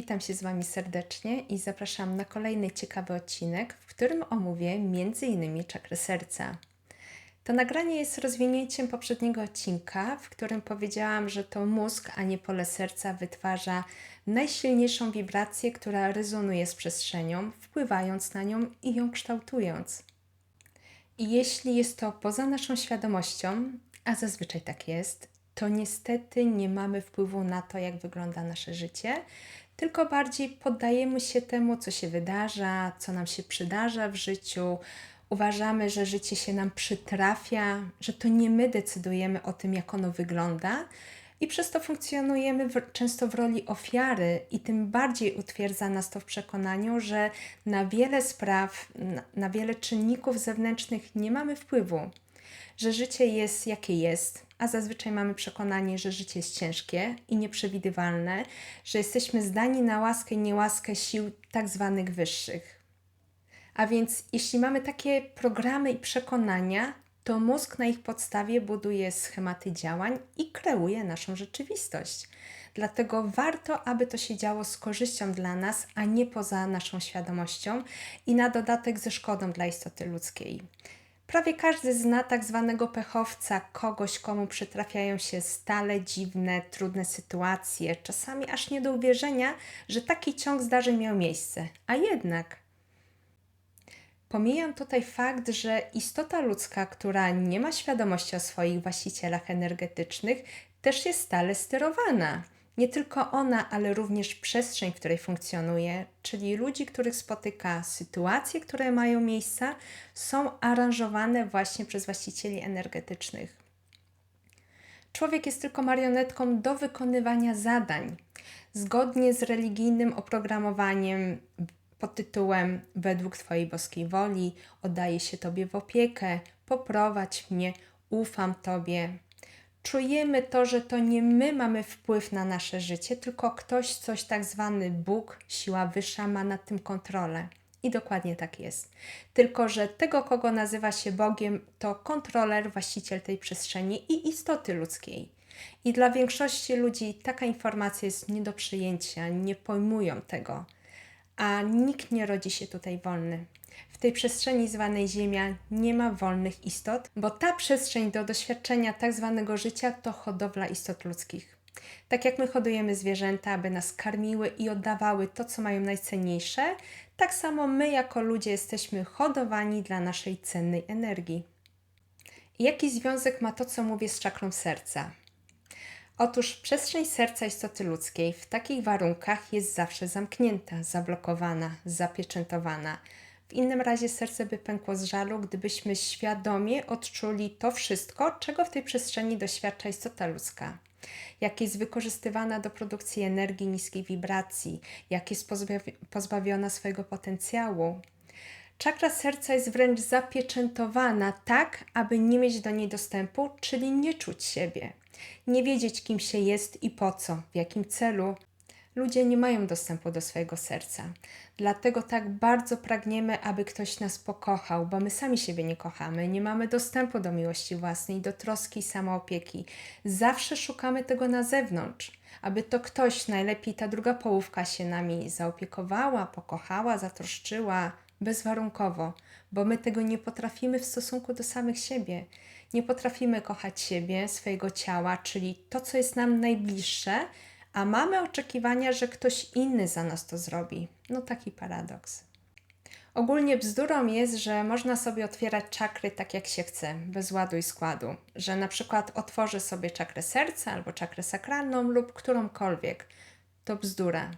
witam się z Wami serdecznie i zapraszam na kolejny ciekawy odcinek, w którym omówię m.in. czakrę serca. To nagranie jest rozwinięciem poprzedniego odcinka, w którym powiedziałam, że to mózg, a nie pole serca wytwarza najsilniejszą wibrację, która rezonuje z przestrzenią, wpływając na nią i ją kształtując. I jeśli jest to poza naszą świadomością, a zazwyczaj tak jest, to niestety nie mamy wpływu na to, jak wygląda nasze życie, tylko bardziej poddajemy się temu, co się wydarza, co nam się przydarza w życiu. Uważamy, że życie się nam przytrafia, że to nie my decydujemy o tym, jak ono wygląda, i przez to funkcjonujemy w, często w roli ofiary, i tym bardziej utwierdza nas to w przekonaniu, że na wiele spraw, na, na wiele czynników zewnętrznych nie mamy wpływu, że życie jest jakie jest, a zazwyczaj mamy przekonanie, że życie jest ciężkie i nieprzewidywalne, że jesteśmy zdani na łaskę i niełaskę sił tak zwanych wyższych. A więc jeśli mamy takie programy i przekonania, to mózg na ich podstawie buduje schematy działań i kreuje naszą rzeczywistość. Dlatego warto, aby to się działo z korzyścią dla nas, a nie poza naszą świadomością i na dodatek ze szkodą dla istoty ludzkiej. Prawie każdy zna tak zwanego pechowca, kogoś, komu przytrafiają się stale dziwne, trudne sytuacje, czasami aż nie do uwierzenia, że taki ciąg zdarzeń miał miejsce. A jednak Pomijam tutaj fakt, że istota ludzka, która nie ma świadomości o swoich właścicielach energetycznych, też jest stale sterowana. Nie tylko ona, ale również przestrzeń, w której funkcjonuje, czyli ludzi, których spotyka, sytuacje, które mają miejsca, są aranżowane właśnie przez właścicieli energetycznych. Człowiek jest tylko marionetką do wykonywania zadań. Zgodnie z religijnym oprogramowaniem pod tytułem Według Twojej boskiej woli oddaję się Tobie w opiekę, poprowadź mnie, ufam Tobie. Czujemy to, że to nie my mamy wpływ na nasze życie, tylko ktoś, coś tak zwany Bóg, siła wyższa ma nad tym kontrolę. I dokładnie tak jest. Tylko, że tego, kogo nazywa się Bogiem, to kontroler, właściciel tej przestrzeni i istoty ludzkiej. I dla większości ludzi taka informacja jest nie do przyjęcia, nie pojmują tego a nikt nie rodzi się tutaj wolny. W tej przestrzeni zwanej Ziemia nie ma wolnych istot, bo ta przestrzeń do doświadczenia tak zwanego życia to hodowla istot ludzkich. Tak jak my hodujemy zwierzęta, aby nas karmiły i oddawały to, co mają najcenniejsze, tak samo my jako ludzie jesteśmy hodowani dla naszej cennej energii. Jaki związek ma to, co mówię z czakrą serca? Otóż przestrzeń serca istoty ludzkiej w takich warunkach jest zawsze zamknięta, zablokowana, zapieczętowana. W innym razie serce by pękło z żalu, gdybyśmy świadomie odczuli to wszystko, czego w tej przestrzeni doświadcza istota ludzka. Jak jest wykorzystywana do produkcji energii niskiej wibracji, jak jest pozbawiona swojego potencjału. Czakra serca jest wręcz zapieczętowana tak, aby nie mieć do niej dostępu, czyli nie czuć siebie nie wiedzieć, kim się jest i po co, w jakim celu. Ludzie nie mają dostępu do swojego serca. Dlatego tak bardzo pragniemy, aby ktoś nas pokochał, bo my sami siebie nie kochamy, nie mamy dostępu do miłości własnej, do troski samoopieki. Zawsze szukamy tego na zewnątrz, aby to ktoś, najlepiej ta druga połówka, się nami zaopiekowała, pokochała, zatroszczyła bezwarunkowo, bo my tego nie potrafimy w stosunku do samych siebie. Nie potrafimy kochać siebie, swojego ciała, czyli to, co jest nam najbliższe, a mamy oczekiwania, że ktoś inny za nas to zrobi. No taki paradoks. Ogólnie bzdurą jest, że można sobie otwierać czakry tak jak się chce, bez ładu i składu. Że na przykład otworzę sobie czakrę serca albo czakrę sakralną lub którąkolwiek. To bzdura.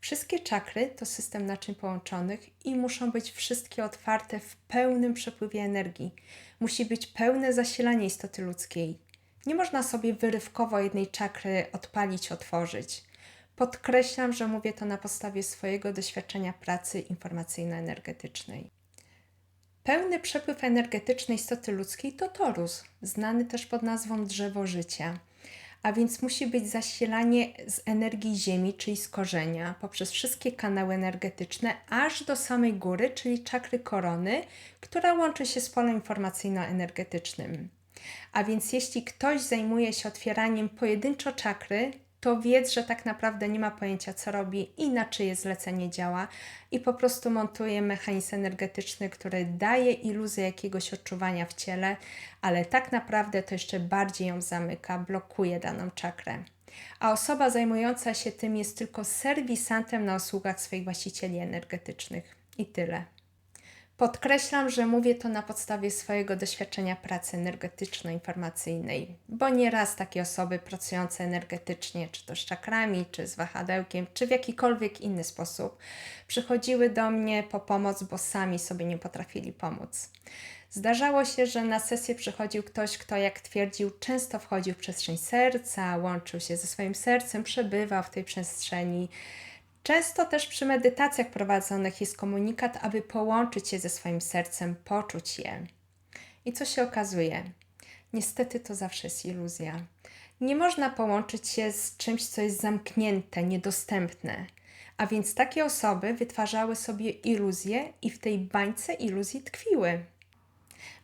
Wszystkie czakry to system naczyń połączonych i muszą być wszystkie otwarte w pełnym przepływie energii. Musi być pełne zasilanie istoty ludzkiej. Nie można sobie wyrywkowo jednej czakry odpalić, otworzyć. Podkreślam, że mówię to na podstawie swojego doświadczenia pracy informacyjno-energetycznej. Pełny przepływ energetyczny istoty ludzkiej to torus, znany też pod nazwą drzewo życia – a więc musi być zasilanie z energii Ziemi, czyli z korzenia, poprzez wszystkie kanały energetyczne, aż do samej góry, czyli czakry korony, która łączy się z polem informacyjno-energetycznym. A więc jeśli ktoś zajmuje się otwieraniem pojedynczo czakry, to wiedz, że tak naprawdę nie ma pojęcia, co robi i na czyje zlecenie działa, i po prostu montuje mechanizm energetyczny, który daje iluzję jakiegoś odczuwania w ciele, ale tak naprawdę to jeszcze bardziej ją zamyka, blokuje daną czakrę. A osoba zajmująca się tym jest tylko serwisantem na usługach swoich właścicieli energetycznych. I tyle. Podkreślam, że mówię to na podstawie swojego doświadczenia pracy energetyczno-informacyjnej, bo nieraz takie osoby pracujące energetycznie, czy to z czakrami, czy z wahadełkiem, czy w jakikolwiek inny sposób, przychodziły do mnie po pomoc, bo sami sobie nie potrafili pomóc. Zdarzało się, że na sesję przychodził ktoś, kto, jak twierdził, często wchodził w przestrzeń serca, łączył się ze swoim sercem, przebywał w tej przestrzeni Często też przy medytacjach prowadzonych jest komunikat, aby połączyć się ze swoim sercem, poczuć je. I co się okazuje? Niestety to zawsze jest iluzja. Nie można połączyć się z czymś, co jest zamknięte, niedostępne. A więc takie osoby wytwarzały sobie iluzje i w tej bańce iluzji tkwiły.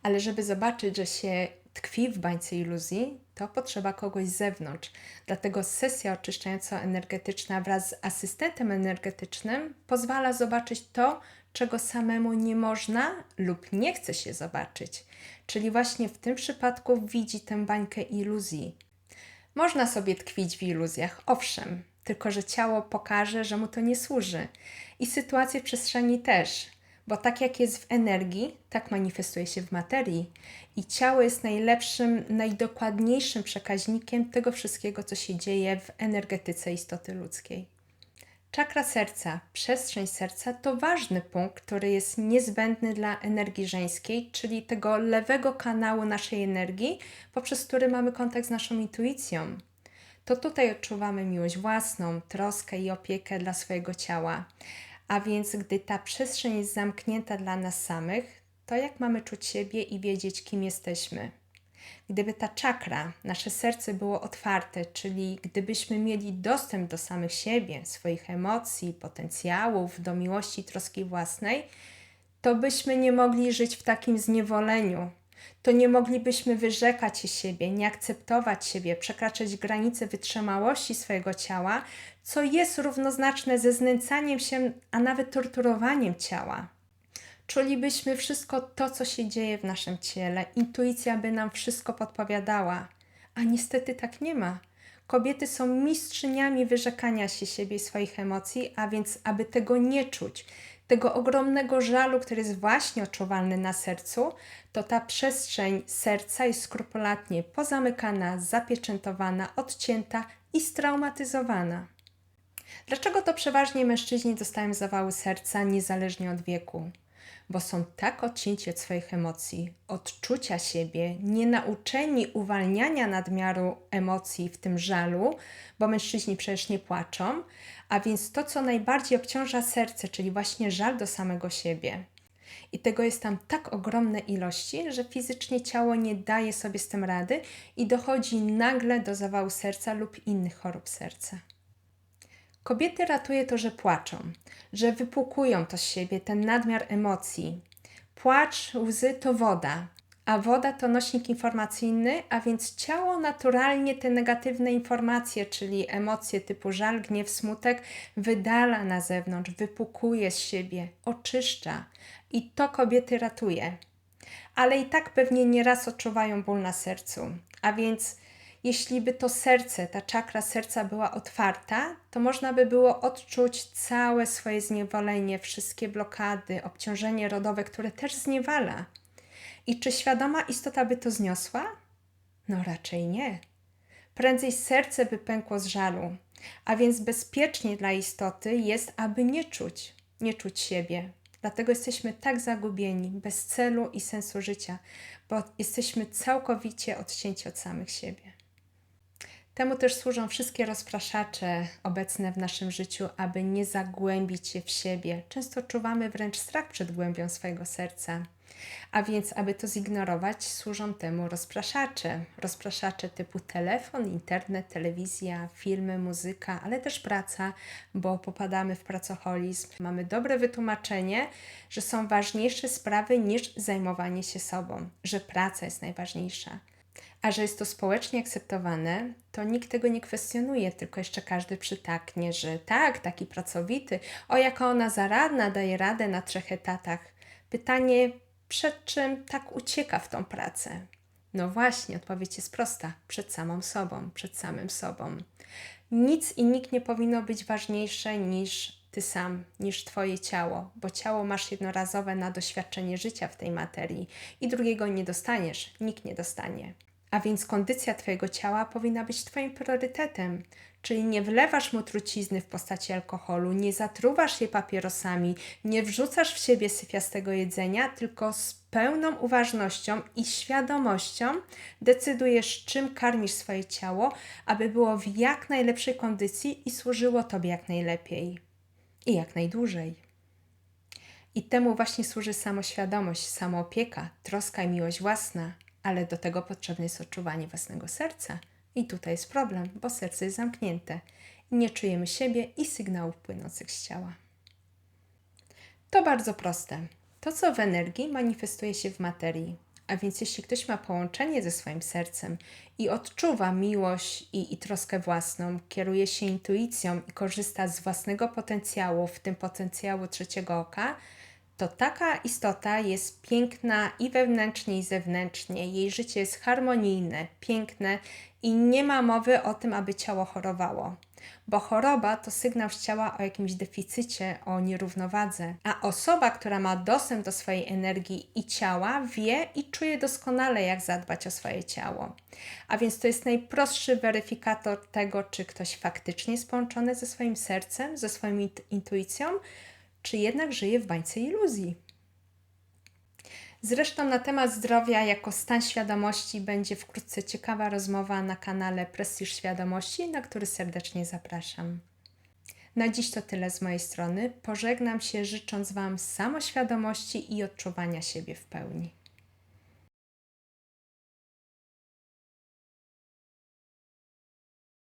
Ale żeby zobaczyć, że się tkwi w bańce iluzji, to potrzeba kogoś z zewnątrz. Dlatego sesja oczyszczająco-energetyczna wraz z asystentem energetycznym pozwala zobaczyć to, czego samemu nie można lub nie chce się zobaczyć. Czyli właśnie w tym przypadku widzi tę bańkę iluzji. Można sobie tkwić w iluzjach, owszem, tylko że ciało pokaże, że mu to nie służy. I sytuacje w przestrzeni też bo tak jak jest w energii, tak manifestuje się w materii. I ciało jest najlepszym, najdokładniejszym przekaźnikiem tego wszystkiego, co się dzieje w energetyce istoty ludzkiej. Czakra serca, przestrzeń serca to ważny punkt, który jest niezbędny dla energii żeńskiej, czyli tego lewego kanału naszej energii, poprzez który mamy kontakt z naszą intuicją. To tutaj odczuwamy miłość własną, troskę i opiekę dla swojego ciała. A więc, gdy ta przestrzeń jest zamknięta dla nas samych, to jak mamy czuć siebie i wiedzieć, kim jesteśmy? Gdyby ta czakra, nasze serce było otwarte, czyli gdybyśmy mieli dostęp do samych siebie, swoich emocji, potencjałów, do miłości, troski własnej, to byśmy nie mogli żyć w takim zniewoleniu, to nie moglibyśmy wyrzekać się siebie, nie akceptować siebie, przekraczać granice wytrzymałości swojego ciała, co jest równoznaczne ze znęcaniem się, a nawet torturowaniem ciała. Czulibyśmy wszystko to, co się dzieje w naszym ciele, intuicja by nam wszystko podpowiadała, a niestety tak nie ma. Kobiety są mistrzyniami wyrzekania się siebie i swoich emocji, a więc, aby tego nie czuć, tego ogromnego żalu, który jest właśnie odczuwalny na sercu, to ta przestrzeń serca jest skrupulatnie pozamykana, zapieczętowana, odcięta i straumatyzowana. Dlaczego to przeważnie mężczyźni dostają zawały serca niezależnie od wieku? Bo są tak odcięci od swoich emocji, odczucia siebie, nienauczeni uwalniania nadmiaru emocji, w tym żalu, bo mężczyźni przecież nie płaczą, a więc to, co najbardziej obciąża serce, czyli właśnie żal do samego siebie. I tego jest tam tak ogromne ilości, że fizycznie ciało nie daje sobie z tym rady i dochodzi nagle do zawału serca lub innych chorób serca. Kobiety ratuje to, że płaczą, że wypłukują to z siebie ten nadmiar emocji. Płacz, łzy to woda, a woda to nośnik informacyjny, a więc ciało naturalnie te negatywne informacje, czyli emocje typu żal, gniew, smutek, wydala na zewnątrz, wypukuje z siebie, oczyszcza i to kobiety ratuje. Ale i tak pewnie nieraz odczuwają ból na sercu, a więc jeśli by to serce, ta czakra serca była otwarta, to można by było odczuć całe swoje zniewolenie, wszystkie blokady, obciążenie rodowe, które też zniewala. I czy świadoma istota by to zniosła? No raczej nie. Prędzej serce by pękło z żalu, a więc bezpiecznie dla istoty jest, aby nie czuć, nie czuć siebie. Dlatego jesteśmy tak zagubieni, bez celu i sensu życia, bo jesteśmy całkowicie odcięci od samych siebie. Temu też służą wszystkie rozpraszacze obecne w naszym życiu, aby nie zagłębić się w siebie. Często czuwamy wręcz strach przed głębią swojego serca. A więc, aby to zignorować, służą temu rozpraszacze. Rozpraszacze typu telefon, internet, telewizja, filmy, muzyka, ale też praca, bo popadamy w pracoholizm. Mamy dobre wytłumaczenie, że są ważniejsze sprawy niż zajmowanie się sobą, że praca jest najważniejsza. A że jest to społecznie akceptowane, to nikt tego nie kwestionuje, tylko jeszcze każdy przytaknie, że tak, taki pracowity, o jaka ona zaradna, daje radę na trzech etatach. Pytanie, przed czym tak ucieka w tą pracę? No właśnie, odpowiedź jest prosta: przed samą sobą, przed samym sobą. Nic i nikt nie powinno być ważniejsze niż ty sam, niż twoje ciało, bo ciało masz jednorazowe na doświadczenie życia w tej materii i drugiego nie dostaniesz, nikt nie dostanie. A więc kondycja twojego ciała powinna być twoim priorytetem. Czyli nie wlewasz mu trucizny w postaci alkoholu, nie zatruwasz jej papierosami, nie wrzucasz w siebie syfiastego jedzenia, tylko z pełną uważnością i świadomością decydujesz, czym karmisz swoje ciało, aby było w jak najlepszej kondycji i służyło Tobie jak najlepiej i jak najdłużej. I temu właśnie służy samoświadomość, samoopieka, troska i miłość własna, ale do tego potrzebne jest odczuwanie własnego serca. I tutaj jest problem, bo serce jest zamknięte nie czujemy siebie i sygnałów płynących z ciała. To bardzo proste. To, co w energii, manifestuje się w materii. A więc jeśli ktoś ma połączenie ze swoim sercem i odczuwa miłość i, i troskę własną, kieruje się intuicją i korzysta z własnego potencjału, w tym potencjału trzeciego oka, to taka istota jest piękna i wewnętrznie, i zewnętrznie. Jej życie jest harmonijne, piękne i nie ma mowy o tym, aby ciało chorowało. Bo choroba to sygnał z ciała o jakimś deficycie, o nierównowadze. A osoba, która ma dostęp do swojej energii i ciała, wie i czuje doskonale, jak zadbać o swoje ciało. A więc to jest najprostszy weryfikator tego, czy ktoś faktycznie jest połączony ze swoim sercem, ze swoją intuicją, czy jednak żyje w bańce iluzji. Zresztą na temat zdrowia jako stan świadomości będzie wkrótce ciekawa rozmowa na kanale Prestiż Świadomości, na który serdecznie zapraszam. Na dziś to tyle z mojej strony. Pożegnam się życząc Wam samoświadomości i odczuwania siebie w pełni.